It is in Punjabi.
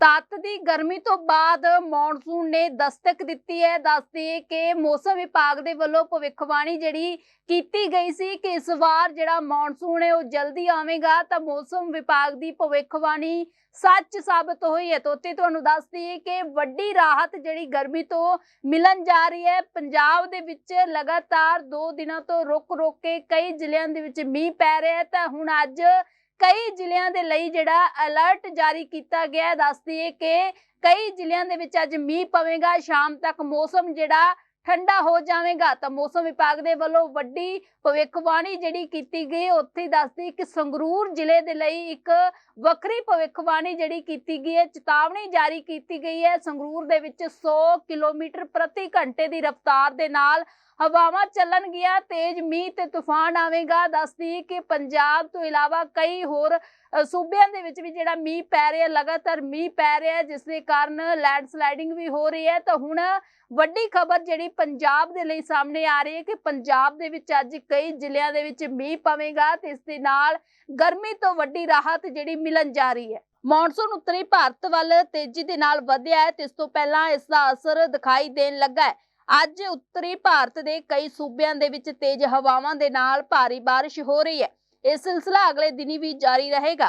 ਤੱਤ ਦੀ ਗਰਮੀ ਤੋਂ ਬਾਅਦ ਮੌਨਸੂਨ ਨੇ ਦਸਤਕ ਦਿੱਤੀ ਹੈ। ਦੱਸਦੇ ਕਿ ਮੌਸਮ ਵਿਭਾਗ ਦੇ ਵੱਲੋਂ ਭਵਿੱਖਬਾਣੀ ਜਿਹੜੀ ਕੀਤੀ ਗਈ ਸੀ ਕਿ ਇਸ ਵਾਰ ਜਿਹੜਾ ਮੌਨਸੂਨ ਹੈ ਉਹ ਜਲਦੀ ਆਵੇਗਾ, ਤਾਂ ਮੌਸਮ ਵਿਭਾਗ ਦੀ ਭਵਿੱਖਬਾਣੀ ਸੱਚ ਸਾਬਤ ਹੋਈ ਹੈ। ਤਾਂ ਉੱਥੇ ਤੁਹਾਨੂੰ ਦੱਸ ਦਈਏ ਕਿ ਵੱਡੀ ਰਾਹਤ ਜਿਹੜੀ ਗਰਮੀ ਤੋਂ ਮਿਲਣ ਜਾ ਰਹੀ ਹੈ। ਪੰਜਾਬ ਦੇ ਵਿੱਚ ਲਗਾਤਾਰ 2 ਦਿਨਾਂ ਤੋਂ ਰੁਕ ਰੁਕ ਕੇ ਕਈ ਜ਼ਿਲ੍ਹਿਆਂ ਦੇ ਵਿੱਚ ਮੀਂਹ ਪੈ ਰਿਹਾ ਹੈ। ਤਾਂ ਹੁਣ ਅੱਜ ਕਈ ਜ਼ਿਲ੍ਹਿਆਂ ਦੇ ਲਈ ਜਿਹੜਾ ਅਲਰਟ ਜਾਰੀ ਕੀਤਾ ਗਿਆ ਹੈ, ਦੱਸ ਦਈਏ ਕਿ ਕਈ ਜ਼ਿਲ੍ਹਿਆਂ ਦੇ ਵਿੱਚ ਅੱਜ ਮੀਂਹ ਪਵੇਗਾ, ਸ਼ਾਮ ਤੱਕ ਮੌਸਮ ਜਿਹੜਾ ਠੰਡਾ ਹੋ ਜਾਵੇਗਾ, ਤਾਂ ਮੌਸਮ ਵਿਭਾਗ ਦੇ ਵੱਲੋਂ ਵੱਡੀ ਭਵਿੱਖਬਾਣੀ ਜਿਹੜੀ ਕੀਤੀ ਗਈ, ਉੱਥੇ ਦੱਸਦੀ ਕਿ ਸੰਗਰੂਰ ਜ਼ਿਲ੍ਹੇ ਦੇ ਲਈ ਇੱਕ ਵੱਖਰੀ ਭਵਿੱਖਬਾਣੀ ਜਿਹੜੀ ਕੀਤੀ ਗਈ ਹੈ, ਚੇਤਾਵਨੀ ਜਾਰੀ ਕੀਤੀ ਗਈ ਹੈ, ਸੰਗਰੂਰ ਦੇ ਵਿੱਚ 100 ਕਿਲੋਮੀਟਰ ਪ੍ਰਤੀ ਘੰਟੇ ਦੀ ਰਫ਼ਤਾਰ ਦੇ ਨਾਲ ਹਵਾਵਾਂ ਚੱਲਣਗੀਆਂ ਤੇਜ਼ ਮੀਂਹ ਤੇ ਤੂਫਾਨ ਆਵੇਗਾ। ਦੱਸਦੀ ਕਿ ਪੰਜਾਬ ਤੋਂ ਇਲਾਵਾ ਕਈ ਹੋਰ ਸੂਬਿਆਂ ਦੇ ਵਿੱਚ ਵੀ ਜਿਹੜਾ ਮੀਂਹ ਪੈ ਰਿਹਾ ਲਗਾਤਾਰ ਮੀਂਹ ਪੈ ਰਿਹਾ ਹੈ, ਜਿਸ ਦੇ ਕਾਰਨ ਲੈਂਡਸਲਾਈਡਿੰਗ ਵੀ ਹੋ ਰਹੀ ਹੈ। ਤਾਂ ਹੁਣ ਵੱਡੀ ਖਬਰ ਜਿਹੜੀ ਪੰਜਾਬ ਦੇ ਲਈ ਸਾਹਮਣੇ ਆ ਰਹੀ ਹੈ ਕਿ ਪੰਜਾਬ ਦੇ ਵਿੱਚ ਅੱਜ ਕਈ ਜ਼ਿਲ੍ਹਿਆਂ ਦੇ ਵਿੱਚ ਮੀਂਹ ਪਵੇਗਾ ਤੇ ਇਸ ਦੇ ਨਾਲ ਗਰਮੀ ਤੋਂ ਵੱਡੀ ਰਾਹਤ ਜਿਹੜੀ ਮਿਲਣ ਜਾ ਰਹੀ ਹੈ। ਮੌਨਸੂਨ ਉੱਤਰੀ ਭਾਰਤ ਵੱਲ ਤੇਜ਼ੀ ਦੇ ਨਾਲ ਵਧਿਆ ਹੈ ਤੇ ਇਸ ਤੋਂ ਪਹਿਲਾਂ ਇਸ ਦਾ ਅਸਰ ਦਿਖਾਈ ਦੇਣ ਲੱਗਾ ਹੈ। ਅੱਜ ਉੱਤਰੀ ਭਾਰਤ ਦੇ ਕਈ ਸੂਬਿਆਂ ਦੇ ਵਿੱਚ ਤੇਜ਼ ਹਵਾਵਾਂ ਦੇ ਨਾਲ ਭਾਰੀ ਬਾਰਿਸ਼ ਹੋ ਰਹੀ ਹੈ। ਇਹ ਸਿਲਸਿਲਾ ਅਗਲੇ ਦਿਨੀ ਵੀ ਜਾਰੀ ਰਹੇਗਾ।